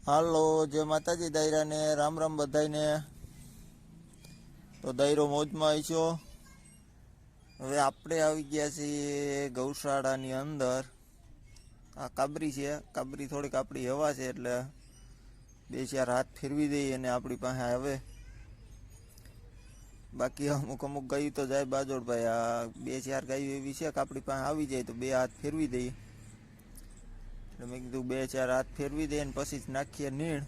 હાલો, જય માતાજી દાયરાને, રામ રામ બધાને તો દાયરો મોજમાં આવીશો હવે આપણે આવી ગયા છીએ ગૌશાળાની અંદર. આ કાબરી છે, કાબરી થોડીક આપણી હવા છે એટલે બે ચાર હાથ ફેરવી દઈએ અને આપણી પાસે આવે. બાકી અમુક અમુક ગાયું તો જાય બાજોડભાઈ, આ બે ચાર ગાયું એવી છે કે આપણી પાસે આવી જાય તો બે હાથ ફેરવી દઈએ. એટલે મેં કીધું બે, ચાર હાથ ફેરવી દઈએ ને પછી જ નાખીએ નીણ.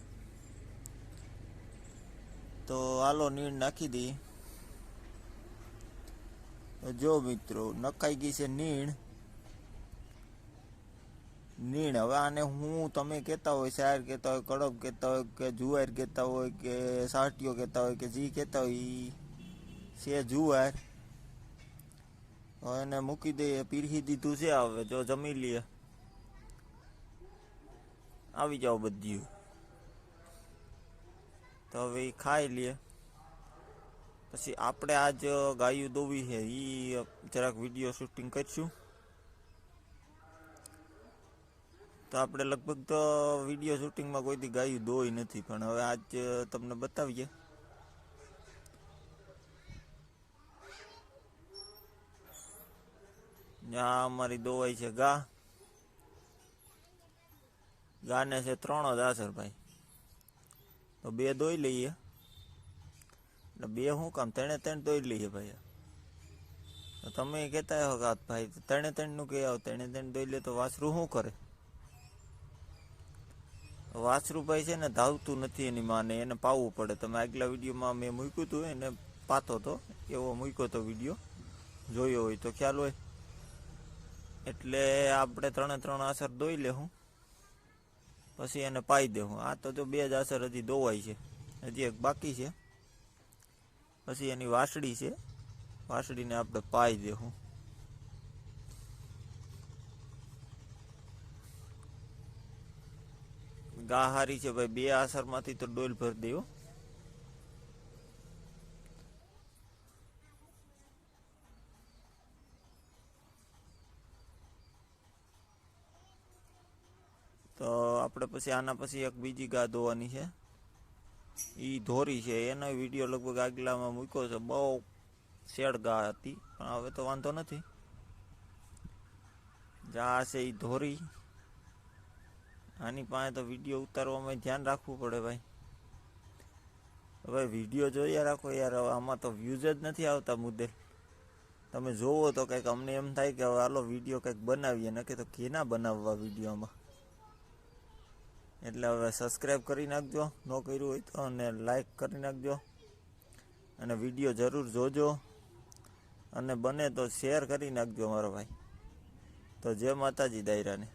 તો હાલો નીણ નાખી દઈએ તો જો મિત્રો, નખાઈ ગઈ છે નીણ. નીણ, હવે આને હું તમે કહેતા હોય, શાયર કહેતા હોય, કડબ કહેતા હોય, કે જુવાર કહેતા હોય, કે સાટીઓ કહેતા હોય, કે જી કહેતા હોય છે જુવાર. એને મૂકી દઈએ પીરહી દીધું છે, હવે જો જમી લઈએ આવી જાઓ બધી. તો હવે એ ખાઈ લે. પછી આપણે આજ ગાયું દોવી છે. એ જરાક વીડિયો શૂટિંગ કરીશું. તો આપણે લગભગ તો વીડિયો શૂટિંગમાં કોઈ દી ગાયું દોઈ નથી, પણ હવે આજ તમને બતાવીએ. આ અમારી દોવાઈ છે ગા. ગાને છે ત્રણ જ આસર ભાઈ. તો બે દોઈ લઈએ. એટલે બે શું કામ? ત્રણે ત્રણ દોઈ લઈએ ભાઈ. તો તમે કહેતા હો કે ભાઈ ત્રણે ત્રણનું કહે આવો ત્રણે ત્રણ દોઈ લે તો વાસરું શું કરે? વાસરું ભાઈ છે ને ધાવતું નથી એની માને, એને પાવવું પડે. તમે આગલા વિડીયોમાં મેં મૂક્યું હતું એને પાતો હતો એવો મૂક્યો હતો વીડિયો, જોયો હોય તો ખ્યાલ હોય. એટલે આપણે ત્રણે ત્રણ અસર દોઈ લેવું પછી એને પાઈ દેવું આ તો જો બે જ આસર હજી દોવાય છે. હજી એક બાકી છે. પછી એની વાસડી છે. વાસડીને આપણે પાઈ દેવું ગા હારી છે ભાઈ, બે આસરમાંથી તો ડોલ ભરી દેવો તો આપણે પછી આના પછી એક બીજી ગા ધોવાની છે. એ ધોરી છે. એનો વીડિયો લગભગ આગલામાં મૂક્યો છે. બહુ શેડ ગા હતી, પણ હવે તો વાંધો નથી. જા છે એ ધોરી. આની પાસે તો વીડિયો ઉતારવામાં ધ્યાન રાખવું પડે ભાઈ. હવે વીડિયો જોયા રાખો યાર. હવે આમાં તો વ્યૂઝ જ નથી આવતા મુદ્દે. તમે જોવો તો કંઈક અમને એમ થાય કે હવે હાલો વીડિયો કંઈક બનાવીએ. નકે તો કેના બનાવવા વિડીયોમાં. એટલે હવે સબસ્ક્રાઈબ કરી નાખજો. ન કર્યું હોય તો અને લાઈક કરી નાખજો. અને વીડિયો જરૂર જોજો. અને બને તો શેર કરી નાખજો મારો ભાઈ. તો જય માતાજી દાયરાને.